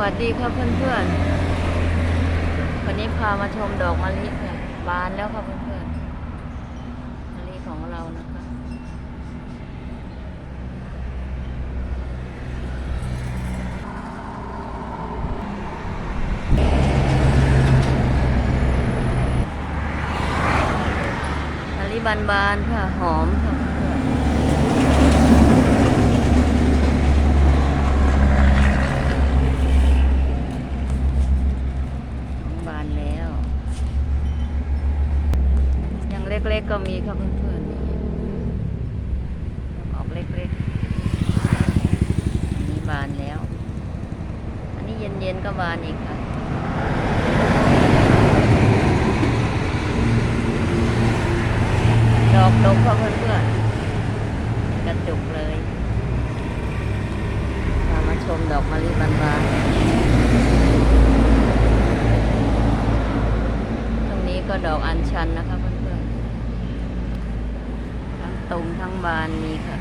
วัสดีครับเพื่อนๆ วันนี้พามาชมดอกมะลิค่ะบานแล้วครับเพื่อนๆ มะลิของเรานะคะ มะลิบานๆค่ะหอมค่ะเพื่อนๆ ของบานแล้ว ยัง เล็ก ๆ ก็มีครับเพื่อนๆนี่ยังออกเล็กๆอันนี้บานแล้ว อันนี้เย็นๆก็บานอีกค่ะดอกดกครับเพื่อนๆกระจุกเลยพามาชมดอกมะลิบานๆตรงนี้ก็ดอกอัญชันนะคะ มทั้งบานมีค่ะ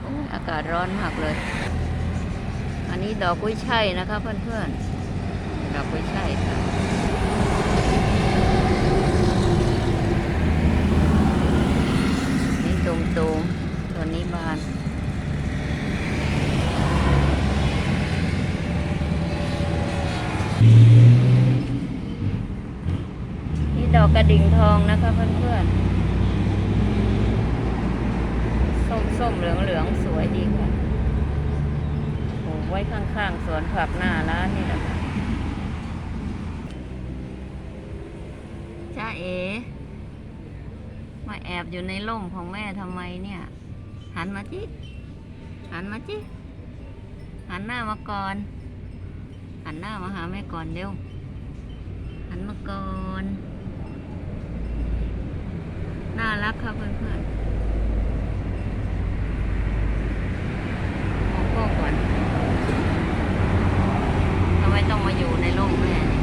โอ้ยอากาศร้อนมากเลย อันนี้ดอกกุ้ยช่ายนะคะเพื่อนๆ ดอกกุ้ยช่ายค่ะนี่ตุ่มตุมๆตัวนี้บาน นี่ดอ กระดิ่งทองนะคะเพื่อนๆ ส้มส้มๆเหลืองเหลืองๆ สวยดีค่ะปลูกไว้ข้างๆ สวนผักหน้าร้านนี่แหละค่ะจ้าเอมาแอบอยู่ในร่มของแม่ทำไมเนี่ย หันมาจิหันมาจิหันหน้ามาก่อน หันหน้ามาหาแม่ก่อนเร็วหันมาก่อน น่า รักครับเพื่อนๆมองกล้องก่อนทำไมต้องมาอยู่ในร่มแม่เนี่ย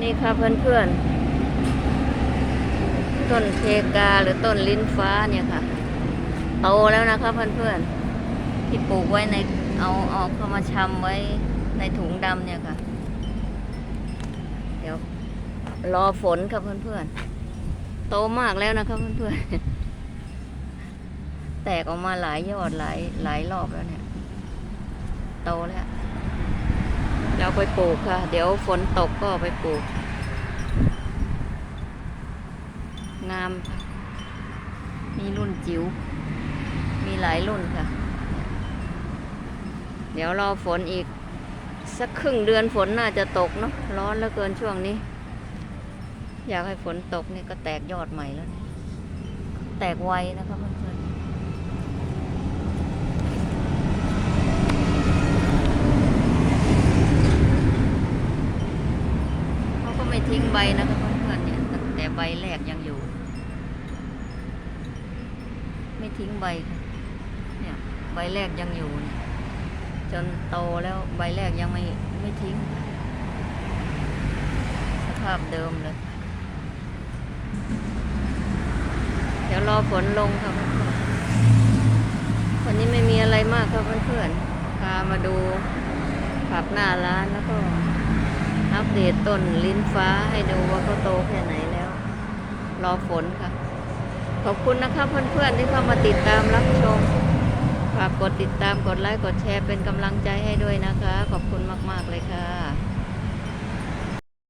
นี่ครับเพื่อนๆ ต้นเพกาหรือต้นลิ้นฟ้าเนี่ยค่ะ โตแล้วนะคะเพื่อนๆที่ปลูกไว้ในเอาเอาเข้ามาชำไว้ในถุงดำเนี่ยค่ะ เดี๋ยวรอฝนครับเพื่อนๆโตมากแล้วนะคะเพื่อนๆแตกออกมาหลายยอดหลายหลายรอบแล้วเนี่ย โตแล้วเราไปปลูกค่ะ เดี๋ยวฝนตกก็ไปปลูก งาม มีรุ่นจิ๋ว หลายรุ่นค่ะ เดี๋ยวรอฝนอีก สักครึ่งเดือนฝนน่าจะตกเนาะร้อนเหลือเกินช่วงนี้ อยากให้ฝนตกนี่ก็แตกยอดใหม่แล้ว แตกไวนะคะเพื่อนๆเขาก็ไม่ทิ้งใบนะคะเพื่อนๆเนี่ยแต่ใบแรกยังอยู่ ไม่ทิ้งใบค่ะ เนี่ยใบแรกยังอยู่เนี่ยจนโตแล้วใบแรกยังไม่ไม่ทิ้ง สภาพเดิมเลย เดี๋ยวรอฝนลงค่ะเพื่อนวันนี้ไม่มีอะไรมากครับเพื่อนๆพามาดูผักหน้าร้านแล้วก็อัปเดตต้นลิ้นฟ้าให้ดูว่าเขาโตแค่ไหนแล้ว รอฝนค่ะ ขอบคุณนะคะเพื่อนๆที่เข้ามาติดตามรับชม ฝากกดติดตามกดไลค์กดแชร์เป็นกำลังใจให้ด้วยนะคะ ขอบคุณมาก ๆ เลยค่ะ